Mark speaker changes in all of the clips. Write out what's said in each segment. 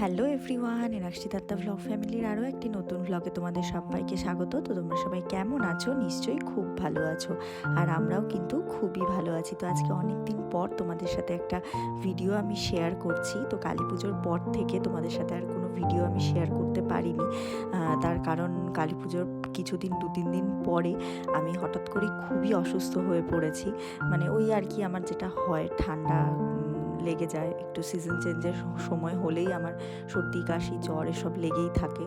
Speaker 1: Hello everyone Enakshi Dutta vlog ফ্যামিলির আরও একটি নতুন ভ্লগে তোমাদের সবাইকে স্বাগত। তো তোমরা সবাই কেমন আছো? নিশ্চয়ই খুব ভালো আছো। আর আমরাও কিন্তু খুবই ভালো আছি। তো আজকে অনেক দিন পর তোমাদের সাথে একটা ভিডিও আমি শেয়ার করছি। তো কালী পুজোর পর থেকে তোমাদের সাথে আর কোনো ভিডিও আমি শেয়ার করতে পারিনি। তার কারণ কালী পুজোর কিছুদিন দু তিন দিন পরে আমি হঠাৎ করে খুবই অসুস্থ হয়ে পড়েছি। মানে ওই আর কি আমার যেটা হয়, ঠান্ডা লেগে যায়। একটু সিজন চেঞ্জের সময় হলেই আমার সর্দি, কাশি, জ্বর এসব লেগেই থাকে।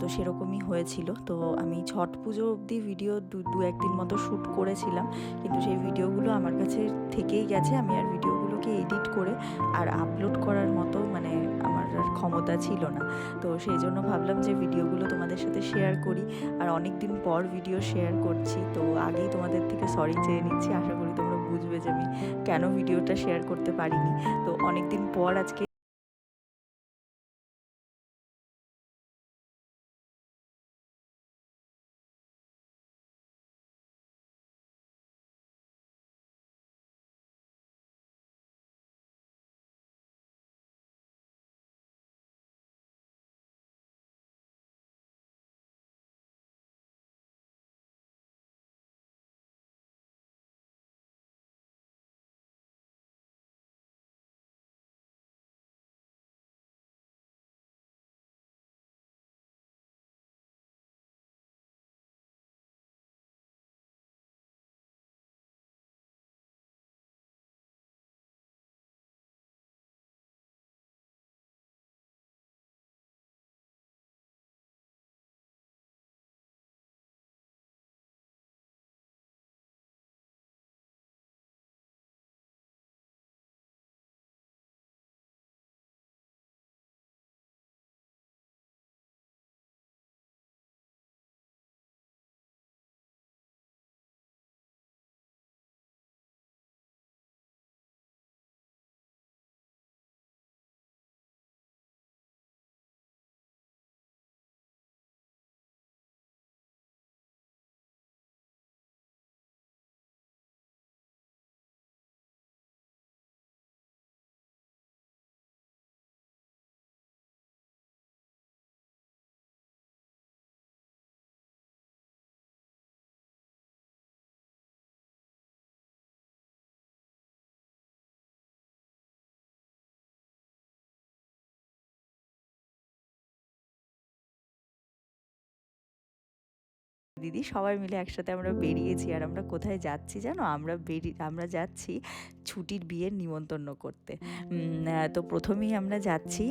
Speaker 1: তো সেরকমই হয়েছিল। তো আমি ছট পুজো অবধি ভিডিও দু দু একদিন মতো শ্যুট করেছিলাম। কিন্তু সেই ভিডিওগুলো আমার কাছে থেকেই গেছে। আমি আর ভিডিওগুলোকে এডিট করে আর আপলোড করার মতো মানে আমার আর ক্ষমতা ছিল না। তো সেই জন্য ভাবলাম যে ভিডিওগুলো তোমাদের সাথে শেয়ার করি। আর অনেক দিন পর ভিডিও শেয়ার করছি। তো আগেই তোমাদের থেকে সরি চেয়ে নিচ্ছি। আশা করি বুঝবে যে আমি কেন ভিডিওটা শেয়ার করতে পারিনি। তো অনেকদিন পর আজকে দিদি, সবাই মিলে একসাথে আমরা বেরিয়েছি। আর আমরা কোথায় যাচ্ছি জানো? আমরা বেরিয়ে আমরা যাচ্ছি ছুটির বিয়ের নিমন্ত্রণ করতে। তো প্রথমেই আমরা যাচ্ছি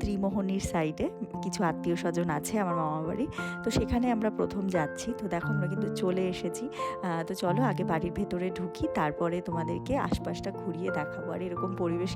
Speaker 1: ত্রিমোহনীর সাইডে কিছু আত্মীয় স্বজন আছে আমার মামা বাড়ি। তো সেখানে আমরা প্রথম যাচ্ছি। তো দেখো আমরা কিন্তু চলে এসেছি। তো চলো আগে বাড়ির ভেতরে ঢুকি, তারপরে তোমাদেরকে আশপাশটা ঘুরিয়ে দেখাবো। আর এরকম পরিবেশ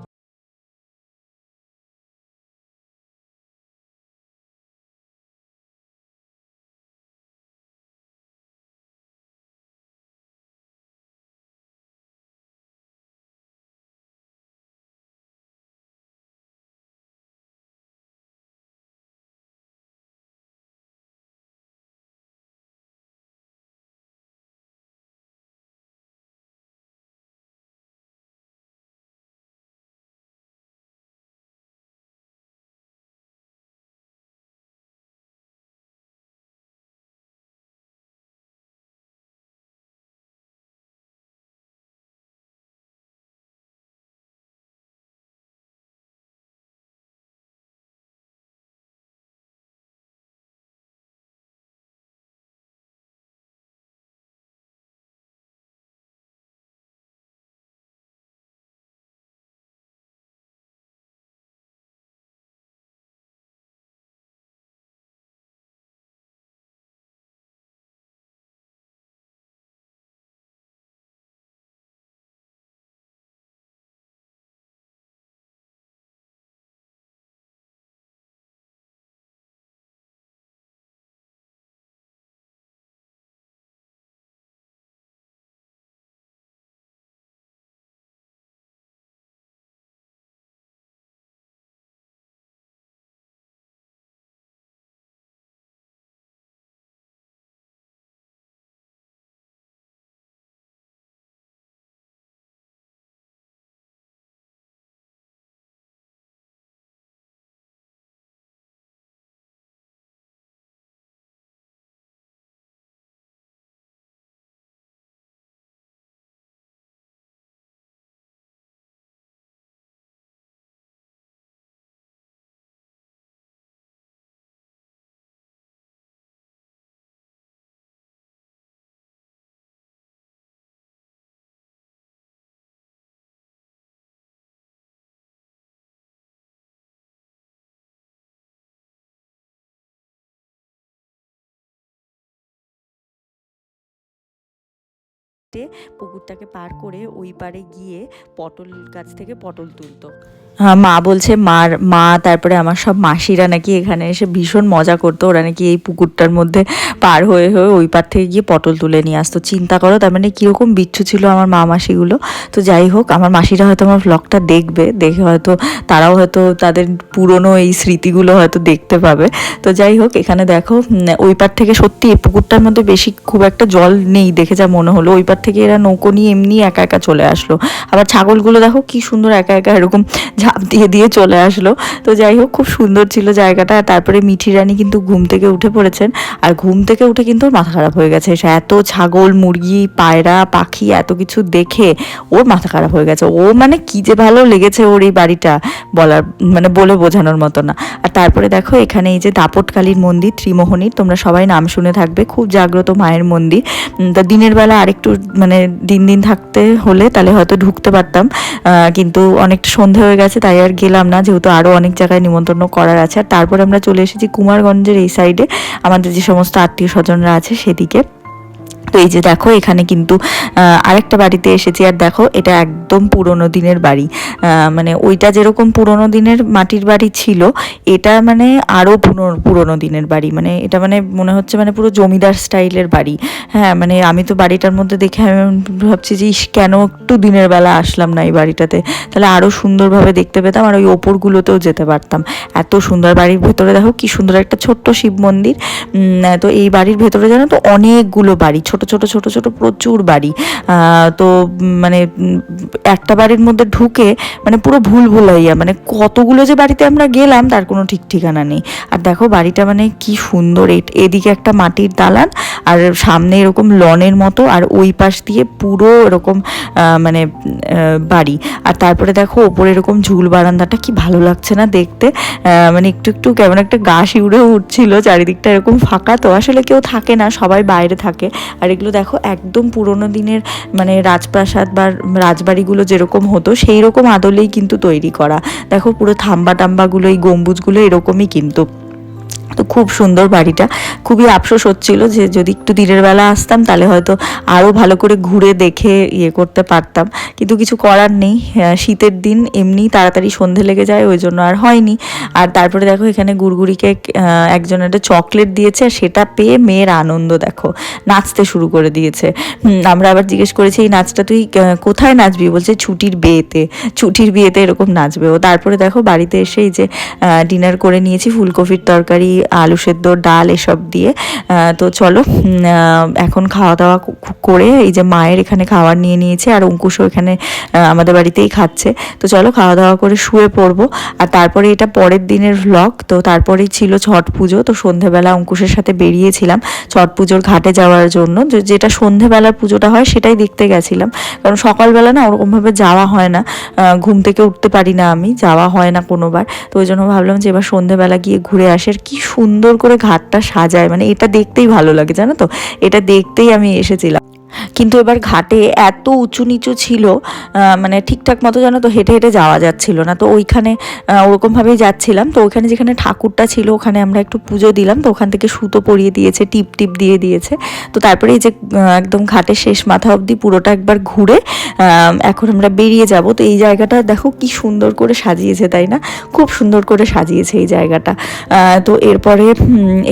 Speaker 1: হেঁটে পুকুরটাকে পার করে ওই পারে গিয়ে পটল গাছ থেকে পটল তুলতো। মা বলছে, মার, মা, তারপরে আমার সব মাসিরা নাকি এখানে এসে ভীষণ মজা করতো। ওরা নাকি এই পুকুরটার মধ্যে পার হয়ে হয়ে ওই পার থেকে গিয়ে পটল তুলে নিয়ে আসতো। চিন্তা করো, তার মানে কীরকম বিচ্ছু ছিল আমার মা মাসিগুলো। তো যাই হোক, আমার মাসিরা হয়তো আমার ব্লগটা দেখবে, দেখে হয়তো তারাও হয়তো তাদের পুরনো এই স্মৃতিগুলো হয়তো দেখতে পাবে। তো যাই হোক, এখানে দেখো ওই পার থেকে সত্যি এই পুকুরটার মধ্যে বেশি খুব একটা জল নেই দেখে যা মনে হলো। ওই পার থেকে এরা নৌকো নিয়ে এমনি একা একা চলে আসলো। আবার ছাগলগুলো দেখো, কি সুন্দর একা একা এরকম ঝাঁপ দিয়ে দিয়ে চলে আসলো। তো যাই হোক, খুব সুন্দর ছিল জায়গাটা। আর তারপরে মিঠি রানী কিন্তু ঘুম থেকে উঠে পড়েছেন। আর ঘুম থেকে উঠে কিন্তু ওর মাথা খারাপ হয়ে গেছে। এত ছাগল, মুরগি, পায়রা, পাখি এত কিছু দেখে ওর মাথা খারাপ হয়ে গেছে। ও মানে কি যে ভালো লেগেছে ওর এই বাড়িটা বলার মানে বলে বোঝানোর মতো না। আর তারপরে দেখো, এখানে এই যে দাপটকালীর মন্দির, ত্রিমোহনীর। তোমরা সবাই নাম শুনে থাকবে। খুব জাগ্রত মায়ের মন্দির। তা দিনের বেলা আরেকটু মানে দিন দিন থাকতে হলে তাহলে হয়তো ঢুকতে পারতাম। কিন্তু অনেকটা সন্ধে হয়ে গেছে। তাই আর গেলাম না। যেহেতু আরও অনেক জায়গায় নিমন্ত্রণ করার আছে। আর তারপরে আমরা চলে এসেছি কুমারগঞ্জের এই সাইডে আমাদের যে সমস্ত আত্মীয় স্বজনরা আছে সেদিকে। তো এই যে দেখো, এখানে কিন্তু আরেকটা বাড়িতে এসেছি। আর দেখো, এটা একদম পুরনো দিনের বাড়ি। মানে ওইটা যেরকম পুরনো দিনের মাটির বাড়ি ছিল, এটা মানে আরও পুরনো দিনের বাড়ি। মানে এটা মানে মনে হচ্ছে মানে পুরো জমিদার স্টাইলের বাড়ি। হ্যাঁ মানে আমি তো বাড়িটার মধ্যে দেখে আমি ভাবছি যে, ইস, কেন একটু দিনের বেলা আসলাম না এই বাড়িটাতে? তাহলে আরও সুন্দরভাবে দেখতে পেতাম, আর ওই ওপরগুলোতেও যেতে পারতাম। এত সুন্দর বাড়ির ভেতরে দেখো, কি সুন্দর একটা ছোট্ট শিব মন্দির। তো এই বাড়ির ভেতরে জানো তো অনেকগুলো বাড়ি, ছোট ছোট ছোটো ছোটো প্রচুর বাড়ি। তো মানে একটা বাড়ির মধ্যে ঢুকে মানে পুরো ভুল ভুলাইয়া মানে কতগুলো যে বাড়িতে আমরা গেলাম, তার কোনো ঠিক ঠিকানা নেই। আর দেখো বাড়িটা মানে কি সুন্দর এদিকে একটা মাটির দালান আর সামনে এরকম লনের মতো আর ওই পাশ দিয়ে পুরো এরকম মানে বাড়ি। আর তারপরে দেখো ওপরে এরকম ঝুল বারান্দাটা কি ভালো লাগছে না দেখতে। মানে একটু একটু কেমন একটা গা শিউড়ে উঠছিল, চারিদিকটা এরকম ফাঁকা তো। আসলে কেউ থাকে না, সবাই বাইরে থাকে। আর এগুলো দেখো একদম পুরোনো দিনের মানে রাজপ্রাসাদ বা রাজবাড়িগুলো যেরকম হতো সেই রকম আদলেই কিন্তু তৈরি করা। দেখো পুরো থাম্বা টাম্বাগুলো এই গম্বুজগুলো এরকমই কিন্তু। তো খুব সুন্দর বাড়িটা। খুবই আফসোস হচ্ছিল যে যদি একটু দিনের বেলা আসতাম তাহলে হয়তো আরও ভালো করে ঘুরে দেখে ইয়ে করতে পারতাম। কিন্তু কিছু করার নেই শীতের দিন এমনি তাড়াতাড়ি সন্ধে লেগে যায়, ওই জন্য আর হয়নি। আর তারপরে দেখো এখানে গুড়গুড়িকে একজন একটা চকলেট দিয়েছে আর সেটা পেয়ে মেয়ের আনন্দ দেখো, নাচতে শুরু করে দিয়েছে। আমরা আবার জিজ্ঞেস করেছি, এই নাচটা তুই কোথায় নাচবি? বলছে, ছুটির বিয়েতে। ছুটির বিয়েতে এরকম নাচবে ও। তারপরে দেখো বাড়িতে এসেই যে ডিনার করে নিয়েছি, ফুলকপির তরকারি আলু সেদ্ধ, ডাল এসব দিয়ে তো চলো এখন খাওয়া দাওয়া করে এই যে মায়ের এখানে খাবার নিয়ে নিয়েছে আর অঙ্কুশও এখানে আমাদের বাড়িতেই খাচ্ছে। তো চলো খাওয়া দাওয়া করে শুয়ে পড়ব। আর তারপরে এটা পরের দিনের ভ্লগ তো তারপরেই ছিল ছট পুজো, তো সন্ধেবেলা অঙ্কুশের সাথে বেরিয়েছিলাম ছট পুজোর ঘাটে যাওয়ার জন্য। যেটা সন্ধেবেলার পুজোটা হয় সেটাই দেখতে গেছিলাম। কারণ সকালবেলা না ওরকমভাবে যাওয়া হয় না। ঘুম থেকে উঠতে পারি না আমি, যাওয়া হয় না কোনোবার। তো ওই জন্য ভাবলাম যে এবার সন্ধেবেলা গিয়ে ঘুরে আসে। আর কি সুন্দর করে ঘাটটা সাজায় মানে এটা দেখতেই ভালো লাগে, জানো তো? এটা দেখতেই আমি এসেছিলাম। কিন্তু এবার ঘাটে এত উঁচু নিচু ছিল মানে ঠিকঠাক মতো যেন তো হেঁটে হেঁটে যাওয়া যাচ্ছিল না। তো ওইখানে ওরকমভাবেই যাচ্ছিলাম। তো ওইখানে যেখানে ঠাকুরটা ছিল, ওখানে আমরা একটু পুজো দিলাম। তো ওখান থেকে সুতো পরিয়ে দিয়েছে, টিপ টিপ দিয়ে দিয়েছে। তো তারপরে এই যে একদম ঘাটের শেষ মাথা অবধি পুরোটা একবার ঘুরে এখন আমরা বেরিয়ে যাব। তো এই জায়গাটা দেখো কি সুন্দর করে সাজিয়েছে, তাই না? খুব সুন্দর করে সাজিয়েছে এই জায়গাটা। তো এরপরে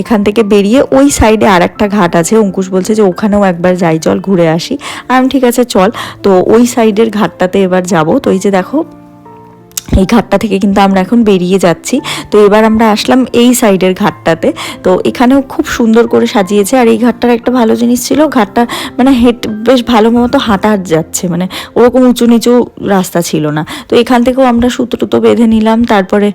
Speaker 1: এখান থেকে বেরিয়ে ওই সাইডে আর একটা ঘাট আছে। অঙ্কুশ বলছে যে ওখানেও একবার যাই চল ঘুরে আসি। আমি ঠিক আছে, চল। তো ওই সাইডের ঘাটটাতে এবার যাব। তো এই যে দেখো এই ঘাটটা থেকে কিন্তু আমরা এখন বেরিয়ে যাচ্ছি। তো এবার আমরা আসলাম এই সাইডের ঘাটটাতে। তো এখানেও খুব সুন্দর করে সাজিয়েছে। আর এই ঘাটটার একটা ভালো জিনিস ছিল, ঘাটটা মানে হেঁট বেশ ভালো মতো হাঁটা যাচ্ছে। মানে ওরকম উঁচু নিচু রাস্তা ছিল না। তো এখান থেকেও আমরা সুতো টুতো বেঁধে নিলাম, তারপরে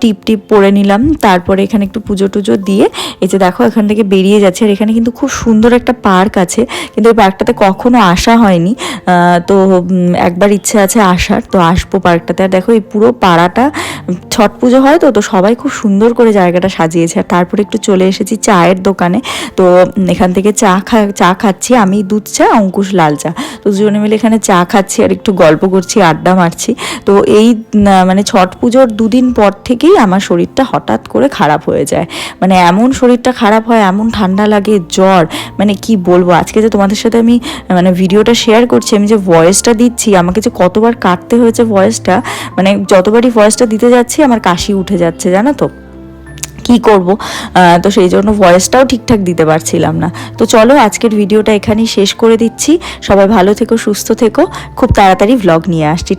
Speaker 1: টিপ টিপ পরে নিলাম। তারপরে এখানে একটু পুজো টুজো দিয়ে এই যে দেখো এখান থেকে বেরিয়ে যাচ্ছে। আর এখানে কিন্তু খুব সুন্দর একটা পার্ক আছে। কিন্তু এই পার্কটাতে কখনো আসা হয়নি। তো একবার ইচ্ছে আছে আসার। তো আসব পার্কটাতে। আর দেখো এই পুরো পাড়াটা ছট পুজো হয় তো তো সবাই খুব সুন্দর করে জায়গাটা সাজিয়েছে। আর তারপরে একটু চলে এসেছি চায়ের দোকানে। তো এখান থেকে চা খা, চা খাচ্ছি আমি, দুধ চা, অঙ্কুশ লাল চা। তো দুজনে মিলে এখানে চা খাচ্ছি আর একটু গল্প করছি, আড্ডা মারছি। তো এই মানে ছট পুজোর দুদিন পর থেকেই আমার শরীরটা হঠাৎ করে খারাপ হয়ে যায়। মানে এমন শরীরটা খারাপ হয়, এমন ঠান্ডা লাগে, জ্বর। মানে কি বলব, আজকে যে তোমাদের সাথে আমি মানে ভিডিওটা শেয়ার করছি, আমি যে ভয়েসটা দিচ্ছি, আমাকে যে কতবার কাটতে হয়েছে ভয়েসটা মানে যতবারই ভয়েসটা দিতে যাচ্ছি, আমার কাশি উঠে যাচ্ছে, জানো তো? কি করব? তো সেই জন্য ভয়েসটাও ঠিকঠাক দিতে পারছিলাম না। তো চলো, আজকের ভিডিওটা এখানেই শেষ করে দিচ্ছি। সবাই ভালো থেকো, সুস্থ থেকো। খুব তাড়াতাড়ি ভ্লগ নিয়ে আসছি।